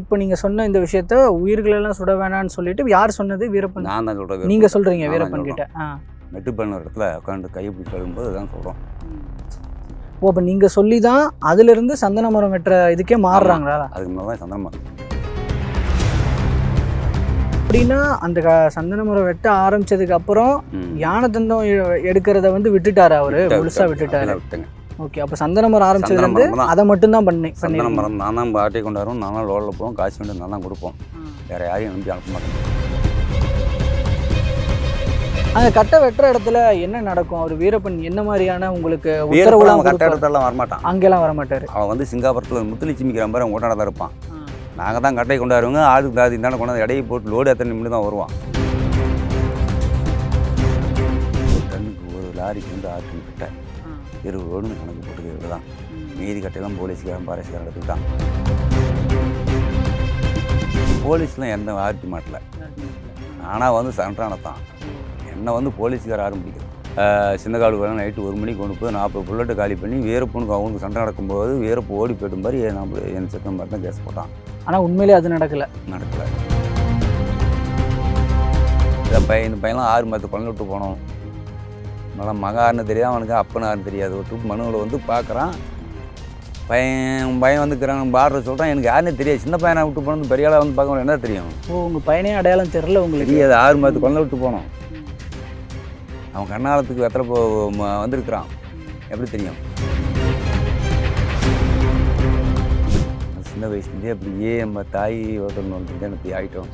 இப்போ நீங்க சொன்ன இந்த விஷயத்த உயிர்கள் எல்லாம் சுட வேணாம்னு சொல்லிட்டு யார் சொன்னது வீரப்பன்? நான் தான் சொல்கிறேன் நீங்க சொல்றீங்க நான் தான் வீரப்பன் கிட்ட ஆ. மெட்டு பண்ண இடத்துல உட்காந்து கை பிடிச்சி கழுவும்போது தான் சொல்கிறோம் ஓ அப்போ நீங்க சொல்லி தான் அதுல இருந்து சந்தன மரம் வெட்டுற இதுக்கே மாறுறாங்களா? அதுக்கு மேலே தான் சந்தனமா அப்படின்னா அந்த சந்தன மரம் வெட்ட ஆரம்பிச்சதுக்கு அப்புறம். யானை தந்தம் எடுக்கிறத வந்து விட்டுட்டாரு அவரு. முழுசா. விட்டுட்டாரு. ஓகே அப்போ சந்தன மரம் ஆரம்பிச்சதுல சந்தன இருந்து மரம் தான். அதை மட்டும் தான் பண்ணி சந்தன மரம் நான் தான் பாட்டி கொண்டாடுறோம் நான் தான் லோடில் போவோம் காசு வேண்டிய நான் தான் கொடுப்போம். வேற யாரையும் நம்பி அனுப்ப மாட்டேன் அந்த கட்டை வெட்டுற இடத்துல என்ன நடக்கும்? அவர் வீரப்பன் என்ன மாதிரியான உங்களுக்கு உத்தரவுலாம் அவன் கட்ட? இடத்துலலாம் வரமாட்டான். அங்கெல்லாம் வர மாட்டாரு அவன் வந்து சிங்காபுரத்தில் முத்துலட்சுமிக்கிற மாதிரி அவன் ஓட்டாட தான் இருப்பான். நாங்கள் தான் கட்டை கொண்டாடுவோங்க ஆளுக்கு தாதி தானே கொண்டாந்து இடையை போட்டு லோடு எத்தனை நிமிடம் தான் வருவான். ஒரு டன்னுக்கு ஒரு லாரிக்கு வந்து ஆறு டன் கட்டை இருபது கணக்கு போட்டுக்கிறது தான். மீதி கட்டையெல்லாம் போலீஸ்காரன் பாரஸ்காரன் எடுத்துக்கிட்டான். போலீஸ்லாம் எந்த ஆர்த்தி மாட்டல. ஆனால் வந்து சன்றானத்தான் என்னை வந்து போலீஸ்கார ஆரம்பிக்குது சின்ன வேலை நைட்டு ஒரு மணிக்கு கொண்டு போய் நாற்பது புல்லட்டு காலி பண்ணி வீரப்பனுக்கு அவனுக்கு சண்டை நடக்கும்போது வீரப்பு ஓடி போயிடும் மாதிரி நம்ம என் மாதிரி தான் கேஸ் போட்டான். ஆனா உண்மையிலே அது நடக்கல. நடக்கல. இந்த பையன் இந்த பையன்லாம் ஆறு மாதத்து குழந்தை விட்டு போனோம். நல்லா மகாருன்னு தெரியாது அவனுக்கு அப்பனாருன்னு தெரியாது. ஒரு ட்ரிப் மனுவில் வந்து பார்க்குறான். பையன் பையன் வந்துக்கிறான் பார்டர் சொல்கிறான் எனக்கு யாருன்னே தெரியாது. சின்ன பையனை விட்டு போனது பெரிய ஆளாக வந்து பார்க்க என்ன தெரியும்? ஓ உங்க பையனே அடையாளம் தெரியல உங்களுக்கு? தெரியாது. ஆறு மாதத்து குழந்தை விட்டு போனோம். அவன் கர்நாடகத்துக்கு வெத்தலை போ வந்திருக்கிறான். எப்படி தெரியும்? சின்ன வயசுலேருந்தே அப்படியே நம்ம தாய் ஒருத்தர் வந்து எனக்கு ஆகிட்டோம்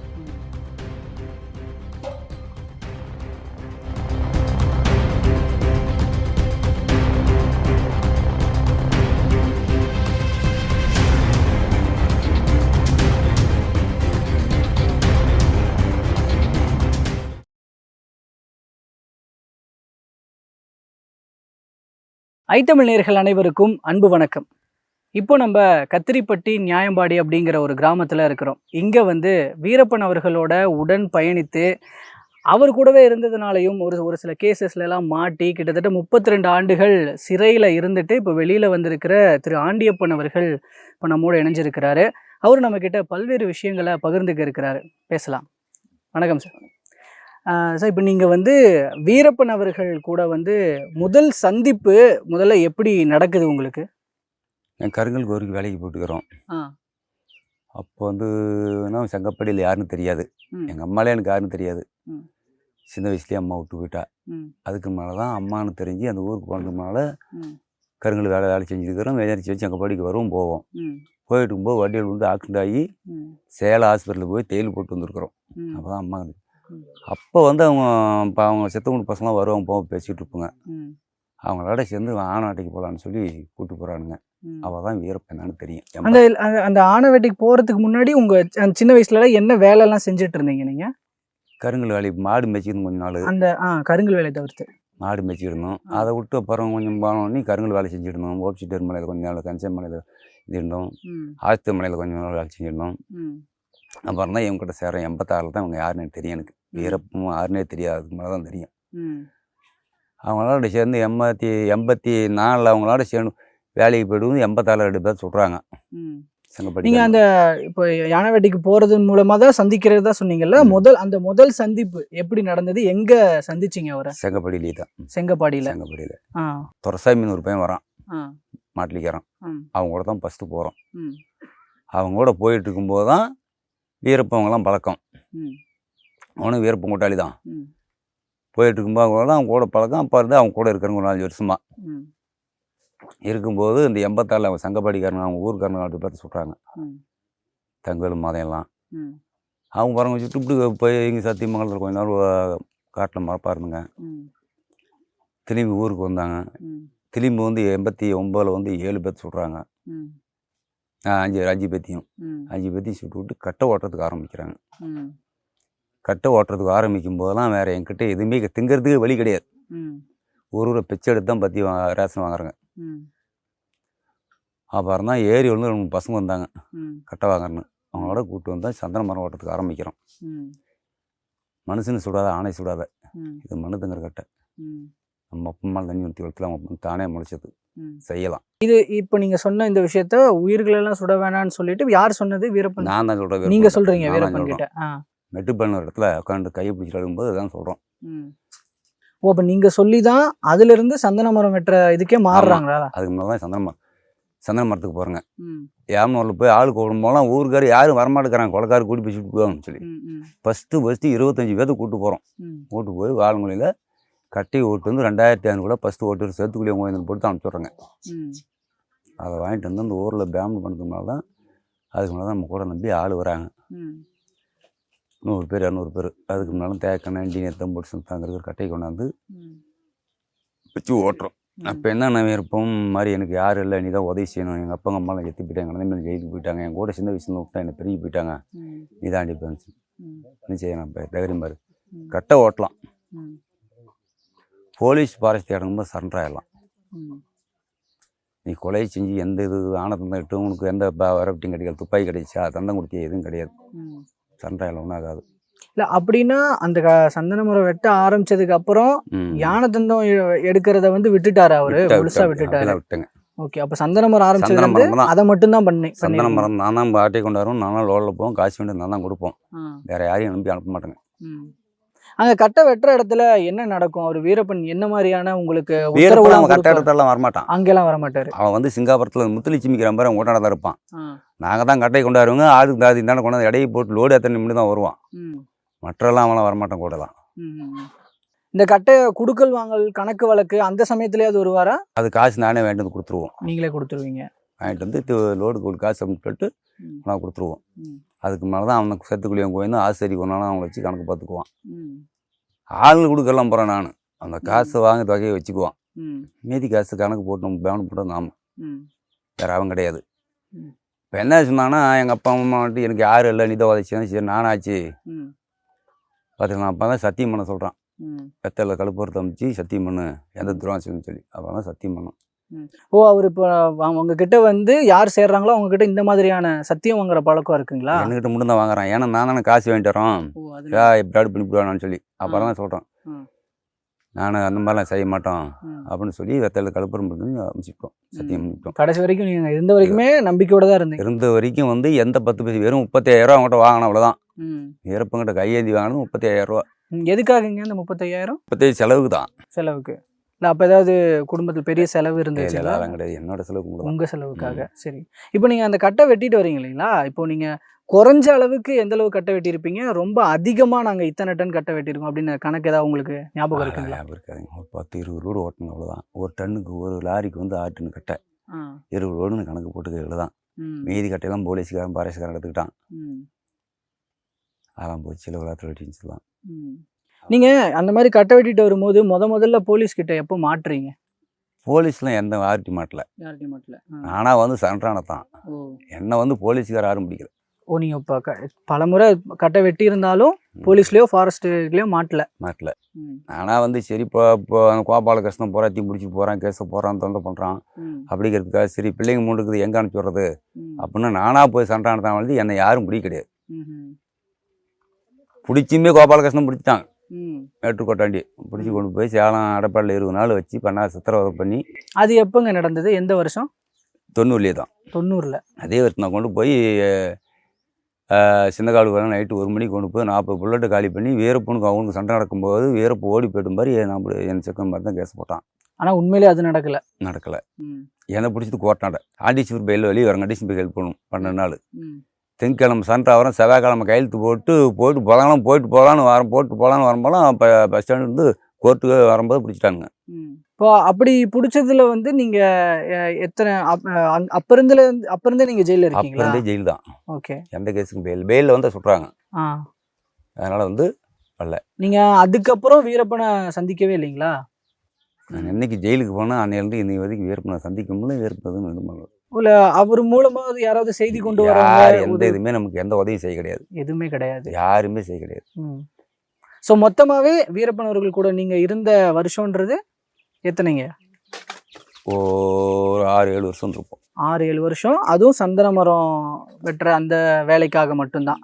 ஐத்தமிழ் நேர்கள் அனைவருக்கும் அன்பு வணக்கம். இப்போ நம்ம கத்திரிப்பட்டி நியாயம்பாடி அப்படிங்கிற ஒரு கிராமத்தில் இருக்கிறோம். இங்கே வந்து வீரப்பன் அவர்களோட உடன் பயணித்து அவர் கூடவே இருந்ததுனாலையும் ஒரு ஒரு சில கேசஸ்லலாம் மாட்டி கிட்டத்தட்ட முப்பத்தி ரெண்டு ஆண்டுகள் சிறையில் இருந்துட்டு இப்போ வெளியில் வந்திருக்கிற திரு ஆண்டியப்பன் அவர்கள் இப்போ நம்மோடு இணைஞ்சிருக்கிறாரு. அவர் நம்மக்கிட்ட பல்வேறு விஷயங்களை பகிர்ந்துக்க இருக்கிறாரு. பேசலாம். வணக்கம் சார். சார் இப்போ நீங்கள் வந்து வீரப்பன் அவர்கள் கூட வந்து முதல் சந்திப்பு முதல்ல எப்படி நடக்குது உங்களுக்கு? என் கருங்கல் கோரிக்கை வேலைக்கு போட்டுக்கிறோம் அப்போ வந்து நான் செங்கப்படியில் யாருன்னு தெரியாது. எங்கள் அம்மாலே எனக்கு யாருன்னு தெரியாது. சின்ன வயசுலேயே அம்மா விட்டு போயிட்டா. அதுக்கு மேலே தான் அம்மான்னு தெரிஞ்சு அந்த ஊருக்கு போனதுனால கருங்கல் வேலை வேலை செஞ்சுருக்கிறோம் வேலைச்சு வச்சு எங்கள் படிக்கு வருவோம் போவோம். போயிட்டு இருக்கும்போது வண்டியில் வந்து ஆக்சிடென்ட் ஆகி சேலம் ஹாஸ்பிட்டலுக்கு போய் தேயில் போட்டு வந்திருக்கிறோம். அப்போ தான் அம்மா. அப்போ வந்து அவங்க இப்போ அவங்க செத்தவங்க பசங்களாம் வருவாங்க போக பேசிகிட்டு இருப்பாங்க. அவங்களோட சேர்ந்து ஆனாட்டைக்கு போகலான்னு சொல்லி கூப்பிட்டு போகிறானுங்க. அவள் தான் வீரப்பெண்ணான்னு தெரியும். அந்த அந்த- ஆனவேட்டைக்கு போகிறதுக்கு முன்னாடி உங்கள் சின்ன வயசுல என்ன வேலைலாம் செஞ்சுட்டு இருந்தீங்க நீங்கள் கருங்கல் வேலை மாடு மேய்ச்சிருந்து கொஞ்ச நாள். அந்த ஆ கருங்கல் வேலை தவிர்த்து. மாடு மேய்ச்சிருந்தோம். அதை விட்டு அப்புறம் கொஞ்சம் போனோடனே கருங்கல் வேலை செஞ்சுருந்தோம் ஓப்சிட்டர் மலையில் கொஞ்ச நாள் கஞ்ச மலையில் இது இருந்தோம். ஆஸ்து மலையில் கொஞ்சம் நாள் வேலை செஞ்சுருந்தோம் அப்புறம் தான் இவங்ககிட்ட சேரோம். எண்பத்தாறில் தான் இவங்க யாருன்னு தெரியும் எனக்கு. வீரப்பும் யாருன்னே தெரியாது. அதுக்கு மேலே தான் தெரியும் அவங்களோட சேர்ந்து எண்பத்தி எண்பத்தி நாலில் அவங்களோட சேர்ந்து வேலைக்கு போய்ட்டு எண்பத்தாறில் ரெண்டு பேர் சொல்கிறாங்க நீங்கள் அந்த இப்போ யானைவேட்டைக்கு போகிறது மூலமாக தான் சந்திக்கிறதா சொன்னீங்கல்ல. முதல் அந்த முதல் சந்திப்பு எப்படி நடந்தது? எங்கே சந்திச்சிங்க அவரை? செங்கப்படியிலே தான். செங்கப்பாடியில். செங்கப்படியில். துரசாமின்னு ஒரு பையன் வரான். மாட்டிலிக்கிறான் அவங்க கூட தான் ஃபஸ்ட்டு போகிறோம் அவங்க கூட போயிட்டு இருக்கும்போது தான் வீரப்பவங்களாம் பழக்கம். அவனும் வீரப்பன் கூட்டாளி தான் போயிட்டு இருக்கும்போது அவங்க கூட பழக்கம். அப்போ இருந்து அவங்க கூட இருக்கிறவங்க ஒரு நாலஞ்சு வருஷமா. ம். இருக்கும்போது இந்த எண்பத்தாறில் அவங்க சங்கப்பாடிக்காரங்க அவங்க ஊருக்காரங்க நாலு பேர்த்து சொல்கிறாங்க தங்கலும் மதையெல்லாம். அவங்க பாருங்க சுட்டு இப்படி போய் இங்கே சத்தியமங்கலத்தில் கொஞ்ச நாள் காட்டில் மரப்பாக இருந்துங்க. திரும்பி ஊருக்கு வந்தாங்க. திரும்பி வந்து எண்பத்தி ஒம்போதில் வந்து ஏழு பேர்த்து சொல்கிறாங்க அஞ்சு அஞ்சு பேத்தியும். அஞ்சு பேத்தியும் சுட்டு விட்டு கட்டை ஓட்டுறதுக்கு ஆரம்பிக்கிறாங்க. கட்டை ஓட்டுறதுக்கு ஆரம்பிக்கும் போதெல்லாம் வேறு என்கிட்ட எதுவுமே திங்கிறதுக்கு வழி கிடையாது. ஒரு ஒரு பிச்சை எடுத்து தான் பற்றி வா ரேஷன் வாங்குறாங்க. அப்புறம் தான் ஏரி வந்து ரெண்டு பசங்க வந்தாங்க. கட்டை வாங்குறேன்னு. அவங்களோட கூப்பிட்டு வந்தால் சந்தன மரம் ஓட்டுறதுக்கு ஆரம்பிக்கிறோம். ம். மனுஷனு சுடாத ஆணை சுடாத. இது மனு தங்குற கட்டை நம்ம அப்பா தண்ணி ஊற்றி அவங்க தானே முளைச்சது. செய்யலாம். இது இப்போ நீங்க சொன்ன இந்த விஷயத்த உயிர்கள் எல்லாம் சுட வேணாம்னு சொல்லிட்டு யார் சொன்னது? வீரப்பன். நான் தான் சொல்கிறேன் நீங்க சொல்றீங்க வீரப்பன் கிட்ட. ஆ. மெட்டுப்பண்ண இடத்துல உட்காந்து கையை பிடிச்சிட்டு அழுகும்போது அதான் சொல்கிறோம். ஓ அப்ப நீங்க சொல்லி தான் அதுல இருந்து சந்தன மரம் வெட்டுற இதுக்கே மாறுறாங்களா? அதுக்கு முன்னாடி தான் சந்தன மரம் சந்தன மரத்துக்கு போகிறேங்க ம், ஏமனூரில் போய் ஆள் கூடும்போலாம் ஊருக்கார் யாரும் வரமாட்டேங்கிறாங்க. கொலக்காரு கூட்டி பிடிச்சிட்டு போவாங்கன்னு சொல்லி. ஃபஸ்ட்டு ஃபஸ்ட்டு இருபத்தஞ்சி பேர்த்து கூட்டு போகிறோம். கூட்டு போய் வாழமொழியில் கட்டி ஓட்டு வந்து ரெண்டாயிரத்தி ஐநூறு கூட ஃபஸ்ட்டு ஓட்டு சேத்துக்குள்ளி கோயில் போட்டு அனுப்பிச்சுட்றேங்க. அதை வாங்கிட்டு வந்து அந்த ஊரில் பேம்பு பண்ணதுனால தான் அதுக்கு மேலே தான் நம்ம கூட நம்பி ஆள் வராங்க. நூறு பேர் இரநூறு பேர் அதுக்கு முன்னாலும் தேக்கண்ண இன்ஜினியர் தம்போட்டு சுத்தாங்கிற கட்டை கொண்டாந்து. வச்சு ஓட்டுறோம். அப்போ என்ன விருப்பம் மாதிரி எனக்கு யாரும் இல்லை நீ தான் உதவி செய்யணும் எங்கள் அப்பா அம்மாலாம் எத்தி போயிட்டாங்க குழந்தை ஜெயிலுக்கு போயிட்டாங்க என் கூட சின்ன வயசுல விட்டா என்னை பெரிய போயிட்டாங்க. நீ தான் அடிப்பேன். என்ன செய்யணும் தைரியம் பாரு ம். கட்டை ஓட்டலாம். போலீஸ் ஃபாரஸ்ட் இடங்கும்போது சரண்டர் ஆகிடலாம். நீ கொலை செஞ்சு எந்த இது ஆனத்தந்தம் இட்டு உனக்கு எந்த வரப்டியும் கிடைக்கல துப்பாக்கி கிடைச்சா தந்தம் கொடுத்தியா எதுவும் கிடையாது ஆகலாம் ஒன்றும் ஆகாது இல்ல அப்படின்னா அந்த க- சந்தன மரம் வெட்ட ஆரம்பிச்சதுக்கு அப்புறம். யானை தந்தம் எடுக்கிறத வந்து விட்டுட்டாரு அவரு முழுசா விட்டா- விட்டுட்டாரு விட்டேங்க ஓகே அப்ப சந்தன மரம் ஆரம்பிச்சது. அதை மட்டும் தான் பண்ணி சந்தன பண்ணிருக்கீங்க. மரம் நான் தான் பாட்டை கொண்டு வரோம் நான் தான் லோடில் போவோம் காசு வேண்டியது நான் தான் கொடுப்போம். வேற யாரையும் அனுப்பி அனுப்ப மாட்டேங்க. அங்க கட்டை வெட்டுற இடத்துல என்ன நடக்கும் அவர் வீரப்பன் என்ன மாதிரியான உங்களுக்கு உத்தரவுலாம் அவன் கட்ட? இடத்துலலாம் வரமாட்டான் அங்கெல்லாம் வர மாட்டாரு அவன் வந்து சிங்காபுரத்தில் முத்துலிச்சிமிக்கிற மாதிரி அவன் ஓட்டாட தான் இருப்பான். நாங்கள் தான் கட்டை கொண்டாடுவோங்க ஆளுக்கு தாதி தானே கொண்டாந்து இடையே போட்டு லோடு எத்தனை நிமிடம் தான் வருவான். மற்றெல்லாம் அவன்லாம் வரமாட்டான் ம், ம். இந்த கட்டை குடுக்கல் வாங்கல் கணக்கு வழக்கு அந்த சமயத்திலேயே அது வருவாரா அது காசு நானே வேண்டியது கொடுத்துருவோம் நீங்களே கொடுத்துருவீங்க வாங்கிட்டு வந்து ஒரு காசு அப்படின்னு சொல்லிட்டு. நான் கொடுத்துருவோம். அதுக்கு மேலே தான் அவனுக்கு சேத்துக்குழியும் கோயிந்து ஆசிரியர் கொண்டாலும் அவனை வச்சு கணக்கு பார்த்துக்குவான். ஆளுங்க கொடுக்கலாம் போகிறேன் நான் அந்த காசு வாங்கி தொகையை வச்சுக்குவான். மீதி காசு கணக்கு போட்டு நம்ம பேவன் போட்டு நாம. வேற அவன் கிடையாது. இப்போ என்ன சொன்னான்னா எங்கள் அப்பா அம்மா வந்துட்டு எனக்கு யாரும் இல்லை நீ தான் உதச்சிதான் சரி நானாச்சு ம். பார்த்தீங்களா அப்போ தான் சத்தியம் பண்ண சொல்கிறான். வெத்தலை கழுப்புறத்தை அமைச்சு சத்தியம் பண்ணு எந்த துரோகம் சொல்லி அப்போ தான் சத்தியம் பண்ணும் ஓ அவர் இப்போ அவங்க கிட்ட வந்து யார் சேர்றாங்களோ அவங்க கிட்ட இந்த மாதிரியான சத்தியம் வாங்குற பழக்கம் இருக்குங்களா? என்கிட்ட மட்டும் தான் வாங்குறான். ஏன்னா நான் தானே காசு வாங்கிட்டு வரோம் ஏ இப்படி பண்ணிவிடுவானு சொல்லி. அப்புறம் தான் சொல்கிறான் ம். நான் அந்த மாதிரிலாம் செய்ய மாட்டோம். அப்படின்னு சொல்லி வெத்தலை கழுப்புறம் பண்ணி அமைச்சிட்டோம் சத்தியம் பண்ணிட்டோம் கடைசி வரைக்கும் நீங்க இருந்த வரைக்குமே நம்பிக்கையோட தான் இருந்தீங்க. இருந்த வரைக்கும் வந்து எந்த பத்து பைசா வெறும் முப்பத்தி ஐயாயிரம் அவங்ககிட்ட வாங்கின அவ்வளோதான். இறப்புங்கிட்ட கையேந்தி வாங்கினது முப்பத்தி ஐயாயிரம் ரூபா. எதுக்காகங்க இந்த முப்பத்தையாயிரம்? முப்பத்தி செலவுக்கு தான். செலவுக்கு. இல்ல அப்ப ஏதாவது குடும்பத்தில் பெரிய செலவு இருந்துச்சு அதெல்லாம் கிடையாது. என்னோட செலவுக்கு மட்டும் தான். உங்க செலவுக்காக. சரி. இப்போ நீங்க அந்த கட்டை வெட்டிட்டு வரீங்க இல்லைங்களா? இப்போ நீங்க குறைஞ்ச அளவுக்கு எந்த அளவு கட்டை வெட்டியிருப்பீங்க? ரொம்ப அதிகமா நாங்க இத்தனை டன் கட்டை வெட்டியிருக்கோம் அப்படின்னு கணக்கு ஏதாவது உங்களுக்கு ஞாபகம் இருக்குங்களா? ஞாபகம் இருக்காதுங்க ஒரு பத்து இருபது ரோடு ஓட்டணும் அவ்வளோதான் ஒரு டன்னுக்கு ஒரு லாரிக்கு வந்து ஆறு டன் கட்டை. இருபது ரோடுன்னு கணக்கு போட்டுக்கிறது தான். மீதி கட்டையெல்லாம் போலீஸ்காரன் பாரேஸ்காரன் எடுத்துக்கிட்டான். அதெல்லாம் போய் சில விழாத்தில் வெட்டின்னு சொல்லலாம். ம். நீங்க அந்த மாதிரி கட்டை வெட்டிட்டு வரும்போது முத முதல்ல போலீஸ் கிட்ட எப்போ மாட்டுறீங்க போலீஸ்லாம் எந்த ஆர்டி மாட்டல யார்கிட்டயும் மாட்டல ஆ. நானாக வந்து சரண்டான தான் ஓ என்னை வந்து போலீஸ்கார யாரும் பிடிக்கல ஓ நீங்க இப்போ க பலமுறை கட்டை வெட்டி இருந்தாலும் போலீஸ்லயோ ஃபாரஸ்ட்லயோ மாட்டல மாட்டல ம். நானாக வந்து சரி இப்போ இப்போ அந்த கோபால கிருஷ்ணன் போராத்தையும் பிடிச்சி போகிறான் கேஸை போகிறான் தொண்டை பண்ணுறான் ம். அப்படிங்கிறதுக்காக சரி பிள்ளைங்க மூணு இருக்குது எங்கே அனுப்பிச்சி விட்றது ம். அப்படின்னு நானாக போய் சண்டான தான் வந்து என்னை யாரும் பிடிக்க கிடையாது ம்ஹும். பிடிச்சுமே கோபாலகிருஷ்ணன் பிடிச்சிட்டாங்க ம். மேட்டுக்கோட்டாண்டி பிடிச்சி கொண்டு போய் சேலம் அடப்பாடில் இருபது நாள் வச்சு பண்ணா சித்திரவதை பண்ணி அது எப்பங்க நடந்தது? எந்த வருஷம்? தொண்ணூறுலேயே தான். தொண்ணூறுல அதே வருஷம் நான் கொண்டு போய் சின்னக்காடு வேலை நைட்டு ஒரு மணிக்கு கொண்டு போய் நாற்பது புல்லட்டு காலி பண்ணி வீரப்பனுக்கு அவனுக்கு சண்டை நடக்கும்போது வீரப்பு ஓடி போயிட்ட மாதிரி நான் என் செக்கன் மாதிரி தான் கேஸ் போட்டான். ஆனா உண்மையிலே அது நடக்கல. நடக்கலை. என்னை பிடிச்சது கோட்டாண்ட ஆண்டிச்சூர் பெயில் வெளியே வர கண்டிஷன் போய் ஹெல்ப் பண்ணும் பன்னெண்டு நாள். திங்கக்கிழமை சண்டை வரோம் செவ்வாய்க்கிழமை கையெழுத்து போட்டு போயிட்டு போகலாம் போயிட்டு போகலான்னு வர போட்டு போகலான்னு வரும்போது இப்போ பஸ் ஸ்டாண்டு வந்து கோர்ட்டுக்கு வரும்போது பிடிச்சிட்டாங்க ம். இப்போ அப்படி பிடிச்சதுல வந்து நீங்க எத்தனை அப்ப இருந்துல இருந்து- அப்ப இருந்தே நீங்க ஜெயில அப்போ இருக்கீங்களா? இருந்தே ஜெயில் தான். ஓகே. எந்த கேஸுக்கும் பெயில் பெயிலில் வந்து சுட்டுறாங்க. ஆ. அதனால் வந்து நீங்க அதுக்கப்புறம் வீரப்பனை சந்திக்கவே இல்லைங்களா? நான் என்னைக்கு ஜெயிலுக்கு போனால் அன்னையிலேருந்து இன்னைக்கு வரைக்கும் வேர்ப்பு சந்திக்க முடியல வேர்ப்பதுன்னு இது பண்ணல இல்ல அவர் மூலமா யாராவது செய்தி கொண்டு வராங்க எந்த இதுவுமே நமக்கு எந்த உதவியும் செய்ய கிடையாது. எதுவுமே கிடையாது. யாருமே செய்ய கிடையாது. ஸோ மொத்தமாவே வீரப்பன் அவர்கள் கூட நீங்க இருந்த வருஷம்ன்றது எத்தனைங்க? ஒரு ஆறு ஏழு வருஷம் இருப்போம் ஆறு ஏழு வருஷம். அதுவும் சந்தன மரம் வெட்டுற அந்த வேலைக்காக மட்டும்தான்.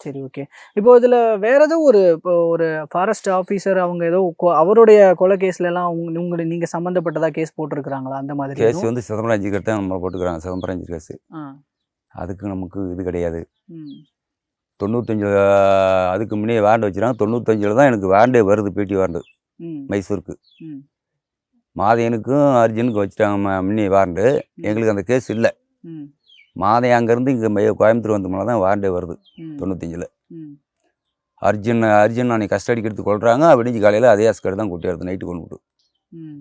சரி ஓகே இப்போ இதுல வேற ஏதோ ஒரு இப்போ ஒரு ஃபாரஸ்ட் ஆபீசர் அவங்க ஏதோ அவருடைய கொலை கேஸ்ல எல்லாம் உங்க உங்களை நீங்க சம்பந்தப்பட்டதா கேஸ் போட்டிருக்கிறாங்களா? அந்த மாதிரி கேஸ்? வந்து சிதம்பரம் அஞ்சு தான் நம்மளை போட்டுக்கிறாங்க சிதம்பரம் அஞ்சு கேஸ் அதுக்கு நமக்கு இது கிடையாது. தொண்ணூத்தஞ்சில் அதுக்கு முன்னே வாரண்டு வச்சுருக்காங்க. தொண்ணூத்தஞ்சில் தான் எனக்கு வாரண்டே வருது பேட்டி வாரண்டு ம், மைசூருக்கு. ம், மாதையனுக்கும் அர்ஜுனுக்கும் வச்சுட்டாங்க முன்னே வாரண்டு எங்களுக்கு அந்த கேஸ் இல்லை. ம், மாதை அங்கேருந்து இங்கே கோயம்புத்தூர் வந்தோம்னா தான் வாரண்டே வருது தொண்ணூத்தஞ்சில். அர்ஜுன் அர்ஜுன் அன்னைக்கு கஸ்டடிக்கு எடுத்து கொள்றாங்க விடிஞ்சு காலையில் அதே அஸ்கர் தான் கூட்டி வருது நைட்டு கொண்டு விட்டு ம்.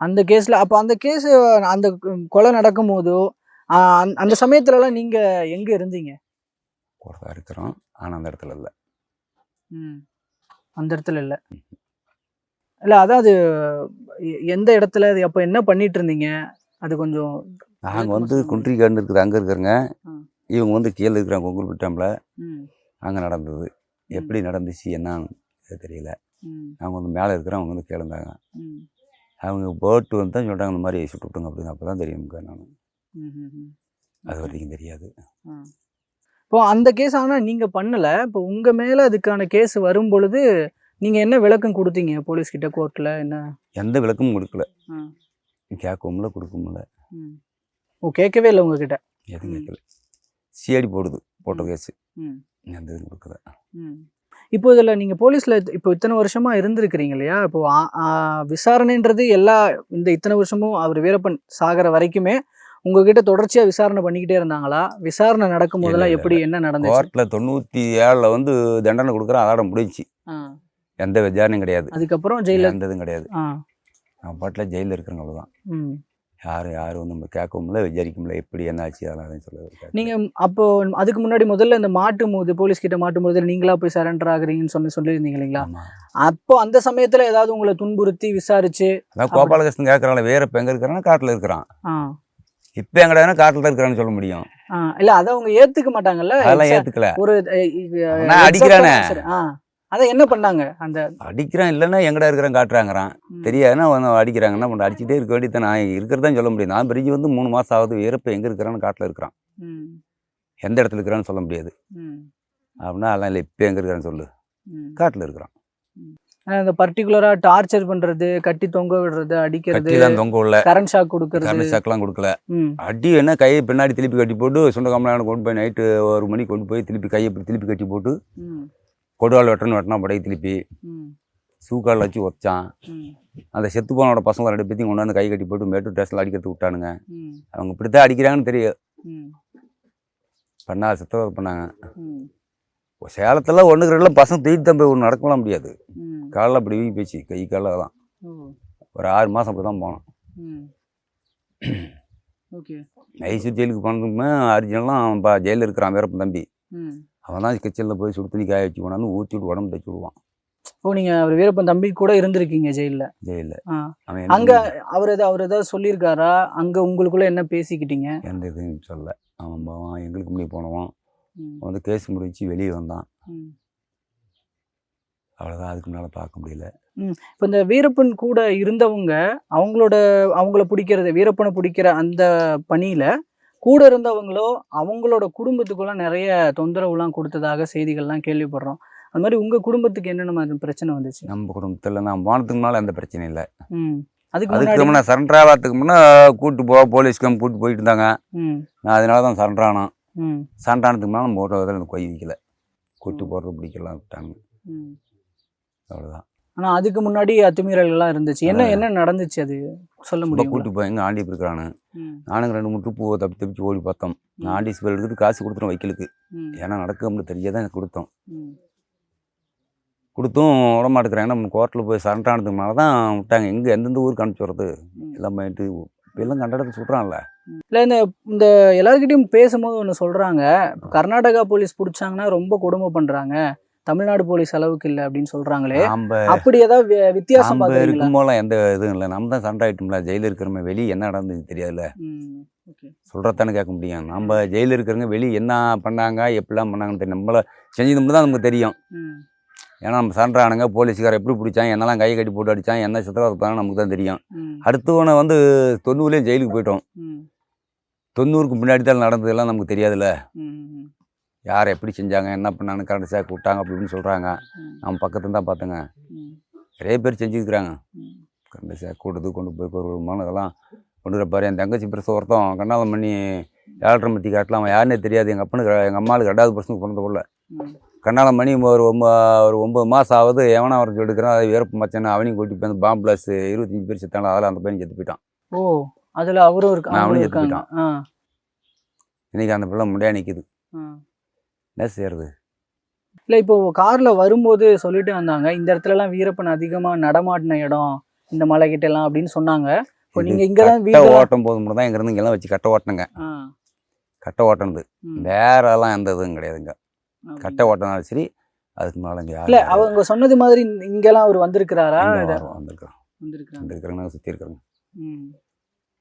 அந்த கேஸ்ல அப்ப அந்த கேஸ் அந்த கொலை நடக்கும் போதோ ஆ, அந்த- அந்த சமயத்துல எல்லாம் நீங்க எங்க இருந்தீங்க? கூட இருக்கிறோம் ஆனால் அந்த இடத்துல இல்லை. ம். அந்த இடத்துல இல்ல. இல்ல அதாவது எ- எந்த இடத்துல அது அப்ப என்ன பண்ணிட்டு இருந்தீங்க? அது கொஞ்சம் நாங்கள் வந்து. குன்றி கார்டு இருக்குது அங்கே இருக்கிறோங்க. இவங்க வந்து கீழே இருக்கிறாங்க கொங்குல் டேமில் ம், அங்கே நடந்தது. எப்படி நடந்துச்சு என்னன்னு தெரியல. அவங்க வந்து மேலே இருக்கிறோம் அவங்க வந்து கீழே இருந்தாங்க அவங்க போட்டு வந்து தான் சொல்லிட்டாங்க இந்த மாதிரி சுட்டு விட்டுங்க அப்படின்னு. அப்போ தான் தெரியும் நான். அது வரைக்கும் தெரியாது. இப்போ அந்த கேஸ் ஆனா நீங்க பண்ணல. இப்போ உங்க மேல அதுக்கான கேஸ் வரும் பொழுது நீங்க என்ன விளக்கம் கொடுத்தீங்க போலீஸ் கிட்ட கோர்ட்ல என்ன? எந்த விளக்கமும் கொடுக்கல. ஆ. கேட்கவும்ல கொடுக்கும்ல. ஓ கேட்கவே இல்லை உங்ககிட்ட. எதுவும். கேட்கல. சிஐடி போடுது போட்ட கேஸ். ம். எந்த இதுவும் கொடுக்கல. இப்போ இதில் நீங்கள் போலீஸில் இப்போ இத்தனை வருஷமாக இருந்திருக்கிறீங்க இல்லையா? இப்போ ஆ- ஆ, விசாரணைன்றது எல்லா இந்த இத்தனை வருஷமும் அவர் வீரப்பன் சாகிற வரைக்குமே உங்ககிட்ட தொடர்ச்சியாக விசாரணை பண்ணிக்கிட்டே இருந்தாங்களா? விசாரணை நடக்கும் போதெல்லாம் எப்படி என்ன நடந்துச்சு? கோர்ட்டில் தொண்ணூற்றி ஏழில் வந்து தண்டனை கொடுக்குறோம் அதோட முடிஞ்சுச்சு. ஆ. எந்த விசாரணையும் கிடையாது. அதுக்கப்புறம் ஜெயில எந்த இதுவும் கிடையாது. ஆ. நான் பாட்டில் ஜெயிலில் இருக்கிறவங்க அவ்வளோதான் யாரும் யாரும் நம்ம கேட்கவும்ல விசாரிக்கும்ல எப்படி என்ன ஆச்சு அதெல்லாம் எதுவும் சொல்ல நீங்கள் அப்போ அதுக்கு முன்னாடி முதல்ல இந்த மாட்டும் போது போலீஸ் கிட்ட மாட்டும் போது நீங்களா போய் சரண்டர் ஆகுறீங்கன்னு சொல்லி சொல்லியிருந்தீங்க இல்லைங்களா அப்போ அந்த சமயத்தில் ஏதாவது உங்களை துன்புறுத்தி விசாரிச்சு அதான் கோபாலகிருஷ்ணன் கேட்குறாங்களே வேற இப்போ எங்கே இருக்கிறான்னா காட்டில் இருக்கிறான். இப்போ எங்கடா காட்டில் தான் இருக்கிறான்னு சொல்ல முடியும். இல்லை அதை அவங்க ஏற்றுக்க மாட்டாங்கல்ல அதெல்லாம் ஏற்றுக்கல ஒரு அடிக்கிறானே. அதை என்ன பண்ணாங்க? அந்த அடிக்கிறான் இல்லைன்னா எங்கடா இருக்கிறான் காட்டுறாங்கிறான். தெரியாதுன்னா வந்து அடிக்கிறாங்க என்ன பண்ண அடிச்சுட்டே இருக்க வேண்டியது நான் இருக்கிறதான் சொல்ல முடியும். நான் பிரிஞ்சு வந்து மூணு மாதம் ஆகுது வீரப்ப எங்கே இருக்கிறான்னு காட்டில் இருக்கிறான். எந்த இடத்துல இருக்கிறான்னு சொல்ல முடியாது. அப்படின்னா அதெல்லாம் இல்லை இப்போ எங்கே இருக்கிறான்னு சொல்லு. காட்டில் இருக்கிறான். இந்த பர்டிகுலரா டார்ச்சர் பண்றது கட்டி தொங்க விடுறது அடிக்கிறது தொங்க உள்ள கரண்ட் ஷாக் கொடுக்கறது. கரண்ட் ஷாக்லாம் கொடுக்கல. அடி என்ன கையை பின்னாடி திருப்பி கட்டி போட்டு சுண்ட கமலான கொண்டு போய் நைட்டு ஒரு மணிக்கு கொண்டு போய் திருப்பி கையை திருப்பி கட்டி போட்டு ம், கொடுவாள் வெட்டணும் வெட்டினா படை திருப்பி ம், சூக்கால் வச்சு ம், அந்த செத்து போனோட பசங்களை ரெண்டு பேத்தையும் கொண்டாந்து கை கட்டி போட்டு மேட்டூர் ஸ்டேஷனில் அடிக்கிறதுக்கு விட்டானுங்க. அவங்க இப்படித்தான் அடிக்கிறாங்கன்னு தெரியும் பண்ணா சித்தவதை பண்ணாங்க. சேலத்தில் ஒன்றுக்கு ரெண்டுல பசங்க தூக்கிட்டு தான் போய் ஒன்று நடக்கலாம் முடியாது. காலில் அப்படி வீங்கி போச்சு கை காலில் தான் ஒரு ஆறு மாதம் அப்படி தான் போனோம் மைசூர் ஜெயிலுக்கு போனதுக்குமே அர்ஜுனெல்லாம் அவன் பா ஜெயிலில் இருக்கிறான் வீரப்பன் தம்பி. அவன் தான் கிச்சனில் போய் சுடு தண்ணி காய வச்சு கொண்டாந்து ஊற்றி விட்டு உடம்பு தைச்சு விடுவான். ஓ நீங்க அவர் வீரப்பன் தம்பி கூட இருந்திருக்கீங்க ஜெயில்ல. ஜெயிலில். ஆ. அவன் அங்க அவர் ஏதாவது அவர் ஏதாவது சொல்லியிருக்காரா? அங்க உங்களுக்குள்ள என்ன பேசிக்கிட்டீங்க? எந்த இதுவும் சொல்ல அவன் போவான் எங்களுக்கு முன்னாடி போனவன். வந்து கேஸ் முடிச்சு வெளியே வந்தான். அவ்வளோதான் அதுக்கு முன்னால் பார்க்க முடியல. இப்போ இந்த வீரப்பன் கூட இருந்தவங்க அவங்களோட அவங்கள பிடிக்கிறது வீரப்பனை பிடிக்கிற அந்த பணியில கூட இருந்தவங்களோ அவங்களோட குடும்பத்துக்குள்ள நிறைய தொந்தரவுலாம் கொடுத்ததாக செய்திகள்லாம் கேள்விப்படுறோம். அது மாதிரி உங்க குடும்பத்துக்கு என்னென்ன மாதிரி பிரச்சனை வந்துச்சு? நம்ம குடும்பத்தில் நான் போனதுக்கு முன்னால் எந்த பிரச்சனையும் இல்லை. ம். அதுக்கு அதுக்கு முன்னே சரண்டர் ஆகிறதுக்கு முன்னே கூட்டு போ போலீஸ் கேம்ப் கூட்டு போயிட்டு இருந்தாங்க. நான் அதனால தான் சரண்டர் ஆனோம் சரண்டர் ஆனதுக்கு முன்னால் நம்ம ஓட்ட எனக்கு கொய் வைக்கல. கூட்டு போகிறது பிடிக்கலாம் விட்டாங்க அவ்வளோதான் ஆனா அதுக்கு முன்னாடி அத்துமீறல்கள்லாம் இருந்துச்சு. என்ன. என்ன நடந்துச்சு அது? சொல்ல முடியும் கூட்டு போய் எங்கே ஆண்டி இருக்கிறானு ம். நானுங்க ரெண்டு மூணு ட்ரிப்பு தப்பி தப்பிச்சு ஓடி பார்த்தோம். நான். ஆண்டி ஸ்பெல் எடுத்துட்டு காசு கொடுத்துரும் வைக்கலுக்கு. ஏன்னா நடக்கும்னு தெரியாதான் எனக்கு கொடுத்தோம். கொடுத்தும் விட மாட்டேங்கிறாங்க. நம்ம கோர்ட்டில் போய் சரண்டர் ஆனதுக்கு மேலே தான் விட்டாங்க. எங்கே எந்தெந்த ஊருக்கு அனுப்பிச்சி வர்றது. எல்லாம் போயிட்டு இப்போ எல்லாம் கண்ட இடத்துல சுடுறான்ல இல்லை இந்த இந்த எல்லாருக்கிட்டையும் பேசும்போது ஒன்று சொல்கிறாங்க கர்நாடகா போலீஸ் பிடிச்சாங்கன்னா ரொம்ப கொடுமை பண்ணுறாங்க தமிழ்நாடு போலீஸ் அளவுக்கு இல்லை அப்படின்னு சொல்கிறாங்களே நம்ம அப்படி ஏதாவது வித்தியாசம் இருக்கும் எந்த இதுவும் இல்லை. நம்ம தான் சண்டை ஆகிட்டோம்ல ஜெயிலில் இருக்கிறவங்க வெளியே என்ன நடந்துச்சு தெரியாதுல்ல. சொல்கிறதானே கேட்க முடியும். நம்ம ஜெயிலில் இருக்கிறவங்க வெளியே என்ன பண்ணாங்க எப்படிலாம் பண்ணாங்கன்னு தெரியும் நம்மள செஞ்சது தான் நமக்கு தெரியும். ஏன்னா நம்ம சண்டை ஆனுங்க போலீஸ்கார எப்படி பிடிச்சான் என்னெல்லாம் கை கட்டி போட்டு அடித்தான் என்ன சித்திரவதை பண்ணாங்க நமக்கு தான் தெரியும். அடுத்தவனை வந்து தொண்ணூறுலேயும் ஜெயிலுக்கு போயிட்டோம். தொண்ணூறுக்கு முன்னாடி தான் நடந்ததெல்லாம் நமக்கு தெரியாதுல்ல. யார் எப்படி செஞ்சாங்க என்ன பண்ணாங்க கரண்ட் சேர்க்க விட்டாங்க அப்படி இப்படின்னு சொல்கிறாங்க நம்ம பக்கத்துல தான் பார்த்தேங்க. நிறைய பேர் செஞ்சுருக்குறாங்க கரண்ட் சேர்க்க விடுறது கொண்டு போய் ஒரு இதெல்லாம் கொண்டு வர பாரு. என் தங்கச்சி பெருசு ஒருத்தன் கண்ணாலம் பண்ணி ஏழரை மத்தி காட்டலாம் அவன் யாருன்னே தெரியாது. எங்கள் அப்பனுக்கு எங்கள் அம்மாளுக்கு ரெண்டாவது பர்சனுக்கு பிறந்த பிள்ளை கண்ணாலம் மணி ஒரு ஒம்ப ஒரு ஒம்பது மாதம் ஆகுது. எவனா வர எடுக்கிறான் அது வேறப்பு மச்சான் அவனையும் கூட்டி போய் பாம்பு பிளாஸ் இருபத்தஞ்சி பேர் செத்தாங்க. அதில் அந்த பையன் செத்து போயிட்டான். ஓ அதுல அவரும் இருக்கு நான் அவரும் அவனும் செத்து ஆ, இன்னைக்கு அந்த பிள்ளை முடியா நிற்கிது. என்ன செய்யறது? இல்ல இப்போ கார்ல வரும்போது சொல்லிட்டு வந்தாங்க இந்த இடத்துல எல்லாம் வீரப்பன் அதிகமா நடமாடின இடம் இந்த மலை கிட்ட எல்லாம் அப்படின்னு சொன்னாங்க. இப்போ இது நீங்க இங்கதான் கட்டை வீடு ஓட்டும் போது மட்டும் தான் இங்கேருந்து இங்கெல்லாம் வச்சு கட்டை ஓட்டினங்க. கட்டை ஓட்டினது. வேற எல்லாம் எந்த இதுவும் கிடையாதுங்க. கட்டை ஓட்டினாலும் சரி அதுக்கு மேலே இங்கே இல்ல அவங்க சொன்னது மாதிரி இங்கெல்லாம் அவர் வந்திருக்கிறாரா? வந்திருக்கிறோம் வந்திருக்கிறாங்க சுற்றி இருக்கிறோங்க.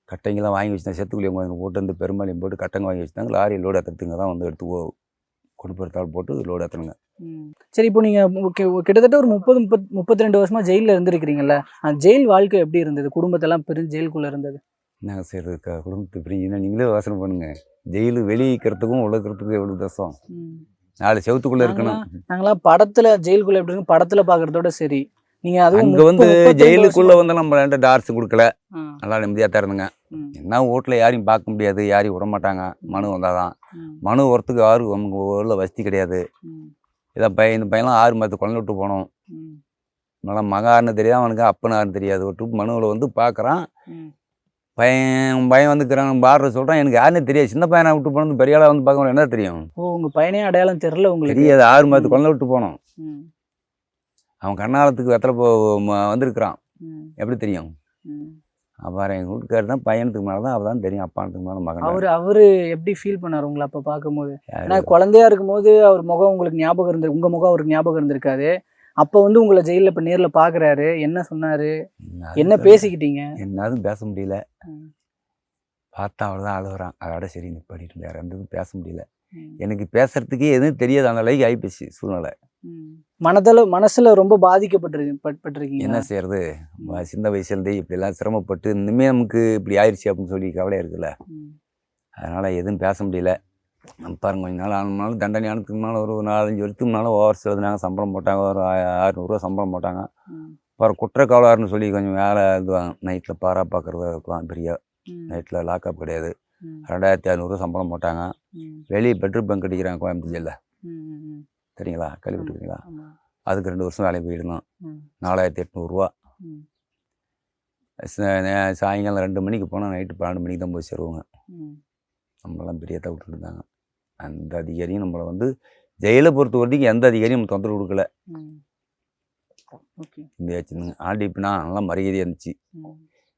கட்டைங்கெல்லாம் வாங்கி வச்சுதான் செத்துக்குள்ளி போட்டு வந்து பெருமாளையும் போட்டு கட்டைங்க வாங்கி வச்சுட்டாங்க லாரி லோடு ஏற்றுறதுங்க தான் வந்து எடுத்து போகிறதால் போட்டு லோடு ஏற்றணுங்க. சரி இப்போ நீங்க மு- கி- கிட்டத்தட்ட ஒரு முப்பது முப்பத் முப்பத்தி ரெண்டு வருஷமா ஜெயில இருந்திருக்கிறீங்கல்ல அந்த ஜெயில் வாழ்க்கை எப்படி இருந்தது? குடும்பத்தெல்லாம் பிரிஞ்சு ஜெயிலுக்குள்ள இருந்தது? என்ன செய்யறது க குடும்பத்தை பிரிஞ்சுன்னா நீங்களே யோசனை பண்ணுங்க. ஜெயிலு வெளியே இருக்கிறதுக்கும் உள்ள இருக்கிறதுக்கும் எவ்வளோ தசம் நாலு செவத்துக்குள்ளே இருக்கணும். நாங்களாம் படத்துல ஜெயிலுக்குள்ள எப்படி இருக்கு படத்துல பாக்குறதோட சரி. நீங்க அதுவும் அங்கே வந்து ஜெயிலுக்குள்ளே வந்து நம்ம ரெண்டு டார்ஸ் கொடுக்கல. நல்லா நிம்மதியாக தான் இருந்துங்க. என்ன வீட்டில் யாரையும் பார்க்க முடியாது யாரையும் விட மாட்டாங்க. மனு வந்தால் தான் மனு வரத்துக்கு யாரும் அவங்க ஊரில் வசதி கிடையாது. ம், இதை பையன் இந்த பையன்லாம் ஆறு மாதத்து குழந்தை விட்டு போனோம். நல்லா மகான்னு தெரியாது அவனுக்கு அப்பனாருன்னு தெரியாது. ஒரு ட்ரிப் மனுவில் வந்து பார்க்குறான். பையன் பையன் வந்துக்கிறான் பாடுற சொல்கிறான் எனக்கு யாருன்னே தெரியாது. சின்ன பையனை விட்டு போனது பெரிய ஆளாக வந்து பார்க்க என்ன தெரியும்? ஓ உங்க பையனே அடையாளம் தெரியல உங்களுக்கு. தெரியாது. ஆறு மாதத்து குழந்தை விட்டு போனோம். அவன் கண்ணாலத்துக்கு வெத்தலை போ வந்திருக்கிறான். எப்படி தெரியும். அப்புறம் எங்கள் வீட்டுக்காரர் தான் பையனுக்கு மேலே தான் அவள் தான் தெரியும் அப்பானத்துக்கு மேலே மகன் அவரு அவரு எப்படி ஃபீல் பண்ணாரு உங்களை அப்ப பார்க்கும்போது? ஏன்னா குழந்தையா இருக்கும்போது அவர் முகம் உங்களுக்கு ஞாபகம் இருந்து உங்க முகம் அவருக்கு ஞாபகம் இருந்திருக்காது. அப்ப வந்து உங்களை ஜெயில இப்ப நேர்ல பாக்குறாரு என்ன சொன்னாரு? என்ன பேசிக்கிட்டீங்க? என்னாலும் பேச முடியல. பார்த்தா அவ்வளோதான் அழுகுறான். அதோட சரி நிப்பாடிட்டு வேற எந்த இதுவும் பேச முடியல. எனக்கு பேசுறதுக்கே எதுவும் தெரியாது அந்த அளவுக்கு ஆகிப்போச்சு சூழ்நிலை. ம். மனதளவு மனசுல ரொம்ப பாதிக்கப்பட்டிருக்கு பட்- பட்டிருக்கீங்க என்ன செய்யறது? சின்ன வயசுலேருந்தே இப்படிலாம் சிரமப்பட்டு இனிமே நமக்கு இப்படி ஆயிடுச்சு அப்படின்னு சொல்லி கவலையாக இருக்குல்ல? அதனால் எதுவும் பேச முடியல. பாருங்க கொஞ்ச நாள் ஆனாலும் தண்டனை ஆனதுக்கு முன்னால் ஒரு நாலஞ்சு வருஷத்துக்கு முன்னால் ஓவர்ஸ் எழுதுனாங்க சம்பளம் போட்டாங்க ஒரு ஆறுநூறுவா சம்பளம் போட்டாங்க. அப்புறம் குற்றக்காவலாருன்னு சொல்லி கொஞ்சம் வேலை எழுதுவாங்க. நைட்டில் பாரா பார்க்குறது இருக்கலாம் பெரிய நைட்டில் லாக்அப் கிடையாது. ரெண்டாயிரத்தி அறநூறுவா சம்பளம் போட்டாங்க. வெளியே பெட்ரோல் பங்க் அடிக்கிறாங்க கோயம்புத்தூர் ஜெயிலில். சரிங்களா கேள்விப்பட்டிருக்கீங்களா. அதுக்கு ரெண்டு வருஷம் வேலைக்கு போயிடணும். நாலாயிரத்தி எட்நூறுரூவா சாயங்காலம் ரெண்டு மணிக்கு போனால் நைட்டு பன்னெண்டு மணிக்கு தான் போய் சேருவாங்க. நம்மளாம் பெரிய விட்டுட்டு இருந்தாங்க அந்த அதிகாரியும் நம்மளை வந்து ஜெயிலை பொறுத்த வரைக்கும் எந்த அதிகாரியும் நம்ம தொந்தரவு கொடுக்கல. ம். ஓகே. இந்த வச்சுருந்துங்க ஆண்டிப்புனா நல்லா மரியாதையாக இருந்துச்சு.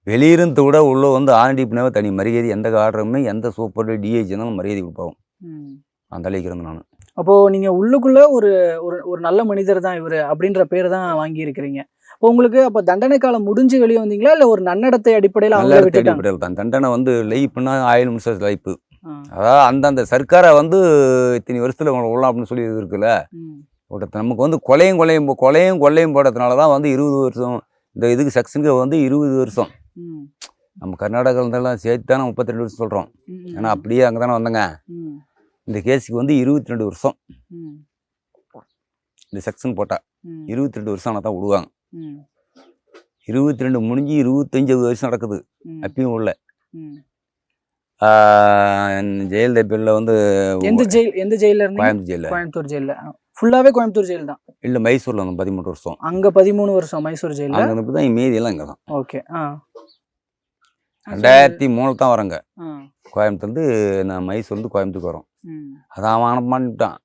வெளியிருந்த விட உள்ள வந்து ஆண்டிப்புனாவே தனி மரியாதை. எந்த காடுறமே எந்த சூப்பர் இருந்தாலும் மரியாதை கொடுப்பாங்க. ம். அந்த அளவுக்கு இருந்தேன் நான். அப்போ நீங்க உள்ளுக்குள்ள ஒரு ஒரு ஒரு நல்ல மனிதர் தான் இவரு அப்படின்ற பேர் தான் வாங்கி இருக்கிறீங்க இப்போ உங்களுக்கு அப்ப தண்டனை காலம் முடிஞ்சு வெளியே வந்தீங்களா? இல்ல ஒரு நன்னடத்தை அடிப்படையில விட்டுட்டாங்க? அடிப்படையில் தான். தண்டனை வந்து லைஃப்னா ஆயிரம் நிமிஷம் லைஃப். அதாவது அந்தந்த சர்க்காரை வந்து இத்தனை வருஷத்தில் விடலாம் அப்படின்னு சொல்லி இது இருக்குல்ல? ஒருத்தர் நமக்கு வந்து கொலையும் கொலையும் கொலையும் கொள்ளையும் போடுறதுனால தான் வந்து இருபது வருஷம் இந்த இதுக்கு செக்ஷனுக்கு வந்து இருபது வருஷம். நம்ம கர்நாடகாவிலலாம் சேர்த்து தானே முப்பத்தி ரெண்டு வருஷம் சொல்கிறோம் ஏன்னா அப்படியே அங்கே தானே வந்தங்க இந்த கேஸுக்கு வந்து இருபத்தி ரெண்டு வருஷம் இந்த செக்ஷன் போட்டால் இருபத்தி ரெண்டு வருஷம் ஆனால் தான் விடுவாங்க. இருபத்தி ரெண்டு முடிஞ்சு இருபத்தஞ்சு வருஷம் நடக்குது. அப்பயும் உள்ள ம். ஜெயலலிதா பேரில் வந்து எந்த ஜெயில் எந்த ஜெயில கோயம்புத்தூர் ஜெயிலில். கோயம்புத்தூர் ஜெயில ஃபுல்லாவே கோயம்புத்தூர் ஜெயில் தான். இல்லை மைசூரில் வந்து பதிமூணு வருஷம். அங்க பதிமூணு வருஷம் மைசூர் ஜெயில அங்கே தான் மீதியெல்லாம் இங்கே தான் ஓகே ஆ. ரெண்டாயிரத்தி மூணு தான் வரங்க. கோயம்புத்தூர்லேருந்து நான் மைசூர்லேருந்து கோயம்புத்தூருக்கு வரோம் ம், அதான் அவன் அனுப்பான்ட்டான்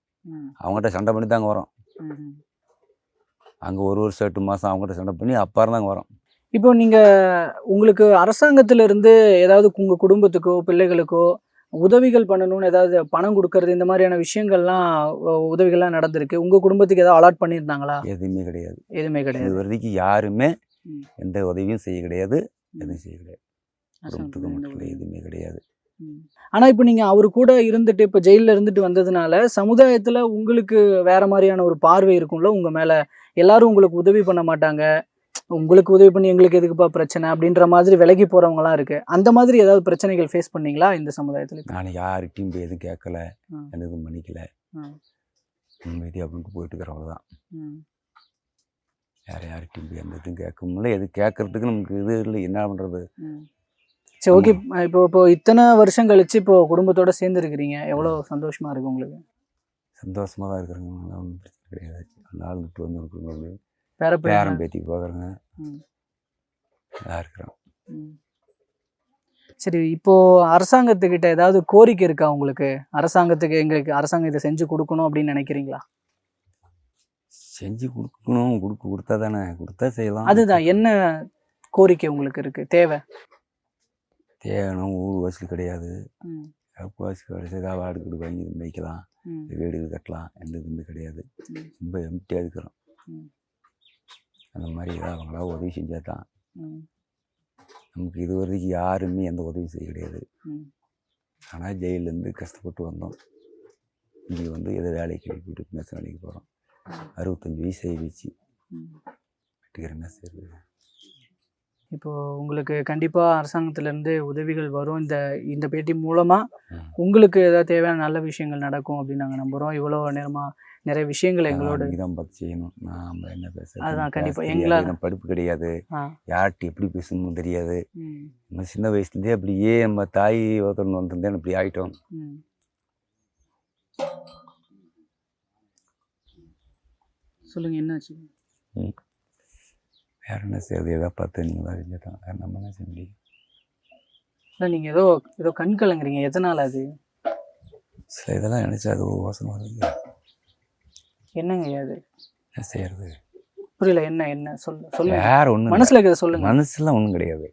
அவங்ககிட்ட சண்டை பண்ணி தாங்க வரோம். அங்கே ஒரு வருஷம் எட்டு மாதம் அவங்ககிட்ட சண்டை பண்ணி அப்பாரம் தாங்க வரோம் இப்போ நீங்க உங்களுக்கு அரசாங்கத்துல இருந்து ஏதாவது உங்க குடும்பத்துக்கோ பிள்ளைகளுக்கோ உதவிகள் பண்ணணும்னு ஏதாவது பணம் கொடுக்கறது இந்த மாதிரியான விஷயங்கள்லாம் உதவிகள்லாம் நடந்திருக்கு. உங்க குடும்பத்துக்கு ஏதாவது அலாட் பண்ணியிருந்தாங்களா? எதுவுமே கிடையாது. எதுவுமே இது கிடையாது வரைக்கும் யாருமே. எந்த உதவியும் செய்ய கிடையாது. எதுவும் செய்ய கிடையாது. குடும்பத்துக்கு மட்டும் எதுவுமே கிடையாது. ம். ஆனா இப்போ நீங்க அவர் கூட இருந்துட்டு இப்போ ஜெயில்ல இருந்துட்டு வந்ததுனால சமுதாயத்துல உங்களுக்கு வேற மாதிரியான ஒரு பார்வை இருக்கும்ல? உங்க மேல எல்லாரும் உங்களுக்கு உதவி பண்ண மாட்டாங்க. உங்களுக்கு உதவி பண்ணி எங்களுக்கு எதுக்குப்பா பிரச்சனை? அப்படின்ற மாதிரி விலகி போறவங்கலாம் இருக்கு. அந்த மாதிரி ஏதாவது பிரச்சனைகள் ஃபேஸ் பண்ணீங்களா இந்த சமுதாயத்துல? நான் யார்கிட்டையும் போய் எதுவும் கேட்கல. எதுவும் பண்ணிக்கல. நிம்மதி அப்படின்ட்டு போயிட்டு ம். யார் யார்கிட்டையும் போய் எந்த இதுவும் கேட்க முடியல. எது கேட்கறதுக்கு நமக்கு இது இல்லை. என்ன பண்ணுறது. சரி ஓகே இப்போ இப்போ இத்தனை வருஷம் கழிச்சு இப்போ குடும்பத்தோட சேர்ந்து இருக்கிறீங்க எவ்வளோ சந்தோஷமா இருக்கு உங்களுக்கு? சந்தோஷமாக தான் இருக்கிறாங்க. ஒன்றும் பிரச்சனை கிடையாது. ஆள் விட்டு வந்து இருக்கிறவங்க பேர பேரன் பையன் பேத்தி பார்க்குறேங்க இருக்கிறோம். சரி இப்போ அரசாங்கத்துக்கிட்ட ஏதாவது கோரிக்கை இருக்கா உங்களுக்கு? அரசாங்கத்துக்கு எங்களுக்கு அரசாங்கம் இதை செஞ்சு கொடுக்கணும் அப்படின்னு நினைக்கிறீங்களா? செஞ்சு கொடுக்கணும். கொடுக்க கொடுத்தா தானே. கொடுத்தா செய்யலாம். அதுதான். என்ன கோரிக்கை உங்களுக்கு இருக்கு? தேவை? தேவையான ஊர் வசதி கிடையாது ம். வசதி கிடையாது ஏதாவது வீடு வாங்கி மேய்க்கலாம் ம். வீடு கட்டலாம் எந்த இதுவுமே கிடையாது. ரொம்ப எம்டியாக இருக்கிறோம். அந்த மாதிரி ஏதாவது அவங்களா உதவி செஞ்சால் தான். நமக்கு இது வரைக்கும் யாருமே எந்த உதவியும் செய்ய கிடையாது. ஆனால் ஜெயிலேருந்து கஷ்டப்பட்டு வந்தோம் இங்கே வந்து எதோ வேலைக்கு போயிட்டு மெஸ் வேலைக்கு போகிறோம் அறுபத்தஞ்சி வயசு ஆகி வச்சு ம். வெட்டிக்கிற மெஸ் இருக்குது இப்போ உங்களுக்கு கண்டிப்பா அரசாங்கத்துல இருந்து உதவிகள் வரும் இந்த இந்த பேட்டி மூலமா ம். உங்களுக்கு ஏதாவது தேவையான நல்ல விஷயங்கள் நடக்கும் அப்படின்னு நாங்க நம்புறோம் இவ்வளோ நேரமா நிறைய விஷயங்கள் எங்களோட நீங்கள் தான் பார்த்து செய்யணும் நாம் என்ன பேச அதுதான் கண்டிப்பா. தெரியாது. எங்களால- படிப்பு கிடையாது. யார்கிட்ட எப்படி பேசணும்னு தெரியாது ம். நம்ம சின்ன வயசுலேருந்தே அப்படியே நம்ம தாய் ஒருத்தர் வந்திருந்தேன் இப்படி ஆகிட்டோம் ம். சொல்லுங்க என்னாச்சு வேறு என்ன செய்யறது எதாவது பார்த்து நீங்கள் தான் வேறு நம்ம என்ன செய்ய முடியும்? இல்லை நீங்க ஏதோ ஏதோ கண் கலங்குறீங்க. எதனால அது? சில இதெல்லாம் நினச்சா அது யோசனை வருது என்னங்க அது? என்ன செய்யறது? புரியல என்ன என்ன? சொல்ல சொல்லுங்க. வேற ஒன்றும் மனசுல இருக்கிறத சொல்லுங்க. மனசுலாம் ஒன்றும் கிடையாது.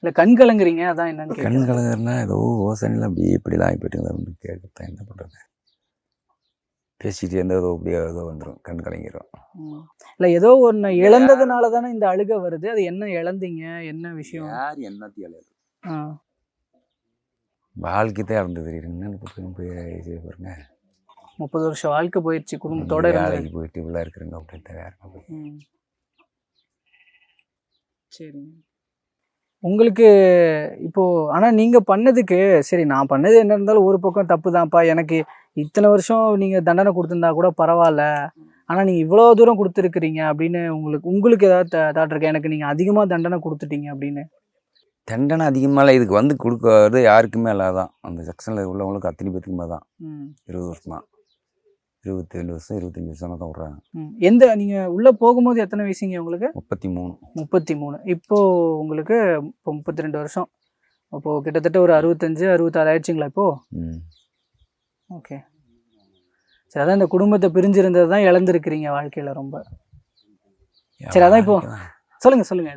இல்ல கண் கலங்குறீங்க அதான் என்னன்னு கண் கேட்குறேன் கலங்குறதுனா ஏதோ யோசனையில் அப்படியே இப்படிலாம் ஆகிப்போட்டுங்களா வந்து கேட்கத்தான் என்ன பண்ணுறது பேசிட்டு இருந்தால் ஏதோ அப்படியே ஏதோ வந்துடும் கண் கலங்கிடும். இல்ல ஏதோ ஒண்ணு இழந்ததுனால தானே இந்த அழுகை வருது. அது என்ன இழந்தீங்க? என்ன விஷயம்? யார் என்னத்தையும் ஆ. வாழ்க்கை தான் இறந்து தெரியுது. என்னன்னு போய் பாருங்க. முப்பது வருஷம் வாழ்க்கை போயிடுச்சு குடும்பத்தோட வேலைக்கு போயிட்டு இப்படிலாம் இருக்கிறாங்க அப்படின்னு வேற. சரிங்க. உங்களுக்கு இப்போ ஆனா நீங்க பண்ணதுக்கு சரி நான் பண்ணது என்ன இருந்தாலும் ஒரு பக்கம் தப்பு தான்ப்பா எனக்கு இத்தனை வருஷம் நீங்க தண்டனை கொடுத்திருந்தா கூட பரவாயில்ல. ஆனா நீங்க இவ்வளவு தூரம் கொடுத்துருக்கிறீங்க அப்படின்னு உங்களுக்கு உங்களுக்கு ஏதாவது தாட் இருக்கு? எனக்கு நீங்க அதிகமா தண்டனை கொடுத்துட்டீங்க அப்படின்னு. தண்டனை அதிகமாக இதுக்கு வந்து கொடுக்கறது யாருக்குமே இல்லாதான் அந்த செக்ஷனில் உள்ளவங்களுக்கு அத்தனை பேத்துக்குமே தான். ம். இருபது வருஷம். தான் இருபத்தி ரெண்டு வருஷம் இருபத்தஞ்சி வருஷம் தான் விட்றாங்க. எந்த நீங்க உள்ள போகும்போது எத்தனை வயசுங்க உங்களுக்கு? முப்பத்தி மூணு முப்பத்தி மூணு இப்போ உங்களுக்கு இப்போ முப்பத்தி ரெண்டு வருஷம். அப்போ கிட்டத்தட்ட ஒரு அறுபத்தஞ்சு அறுபத்தாறு ஆயிடுச்சுங்களா இப்போ? ம். ஓகே. சரி அதான் இந்த குடும்பத்தை பிரிஞ்சிருந்தது தான் இழந்திருக்கிறீங்க வாழ்க்கையில ரொம்ப. சரி, அதான் இப்போ- சொல்லுங்க சொல்லுங்க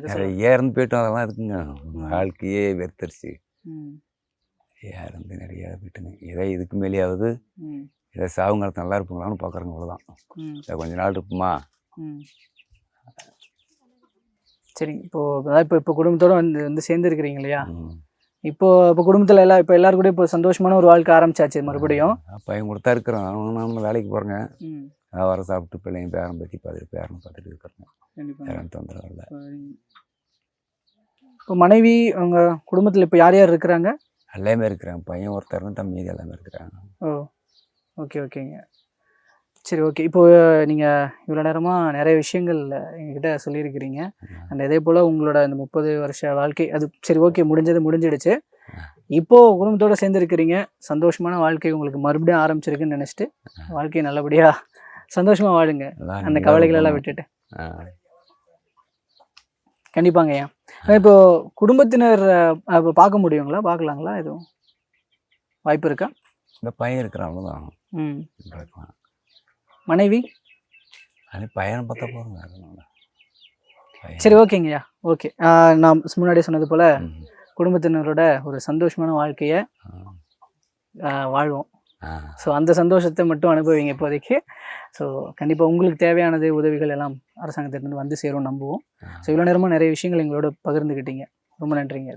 இறந்து போயிட்டோம் அதெல்லாம் இருக்குங்க வாழ்க்கையே வெறுத்தரிச்சு. இறந்து நிறைய போயிட்டுங்க. ஏதோ இதுக்கு மேலேயாவது ஏதோ சாவுங்காலத்து நல்லா இருப்பாங்களான்னு பார்க்குறேங்க அவ்வளோதான் கொஞ்ச நாள் இருப்போமா. சரி இப்போ இப்போ இப்போ குடும்பத்தோட வந்து வந்து சேர்ந்துருக்கிறீங்க இல்லையா. இப்போ இப்போ குடும்பத்துல எல்லாம் இப்போ எல்லாரும் கூட இப்போ சந்தோஷமான ஒரு வாழ்க்கை ஆரம்பிச்சாச்சு மறுபடியும். பையன் கூட தான் இருக்கிறோம் அவன் நம்ம வேலைக்கு போகிறேங்க வர சாப்பிட்டு பிள்ளைங்க பேரன் பற்றி பார்த்துட்டு பேரன் பார்த்துட்டு இருக்கிறேங்க. பேரன் தொந்தரவு இல்லை. இப்போ மனைவி அவங்க குடும்பத்துல இப்போ யார் யார் இருக்கிறாங்க? எல்லாமே இருக்கிறாங்க. பையன் ஒருத்தர் தான் மீதி எல்லாமே இருக்கிறாங்க. ஓ ஓகே ஓகேங்க. சரி ஓகே இப்போ நீங்கள் இவ்வளோ நேரமாக நிறைய விஷயங்கள் எங்ககிட்ட சொல்லியிருக்கிறீங்க. அந்த இதே போல் உங்களோட அந்த முப்பது வருஷ வாழ்க்கை அது சரி ஓகே முடிஞ்சது முடிஞ்சிடுச்சு. இப்போ குடும்பத்தோட சேர்ந்துருக்கிறீங்க. சந்தோஷமான வாழ்க்கை உங்களுக்கு மறுபடியும் ஆரம்பிச்சிருக்குன்னு நினச்சிட்டு வாழ்க்கையை நல்லபடியாக சந்தோஷமாக வாழுங்க. அந்த நீங்க கவலைகள் எல்லாம் தான் விட்டுட்டு. கண்டிப்பாங்க ஐயா. இப்போ குடும்பத்தினர் இப்போ பார்க்க முடியுங்களா? பார்க்கலாங்களா? எதுவும்? வாய்ப்பு இருக்கா? இந்த பையன் அவ்வளோதான் ம். மனைவி? அது பையனை பார்த்தா பையன். சரி ஓகேங்கய்யா. ஓகே. நான் முன்னாடியே சொன்னது போல். குடும்பத்தினரோட ஒரு சந்தோஷமான வாழ்க்கையை. வாழ்வோம். ஸோ அந்த சந்தோஷத்தை மட்டும் அனுபவிங்க இப்போதைக்கு. ஸோ கண்டிப்பாக உங்களுக்கு தேவையானது உதவிகள் எல்லாம் அரசாங்கத்திலிருந்து வந்து சேரும் நம்புவோம். ஸோ இவ்வளோ நேரமாக நிறைய விஷயங்கள் எங்களோட பகிர்ந்துக்கிட்டீங்க ரொம்ப நன்றிங்க.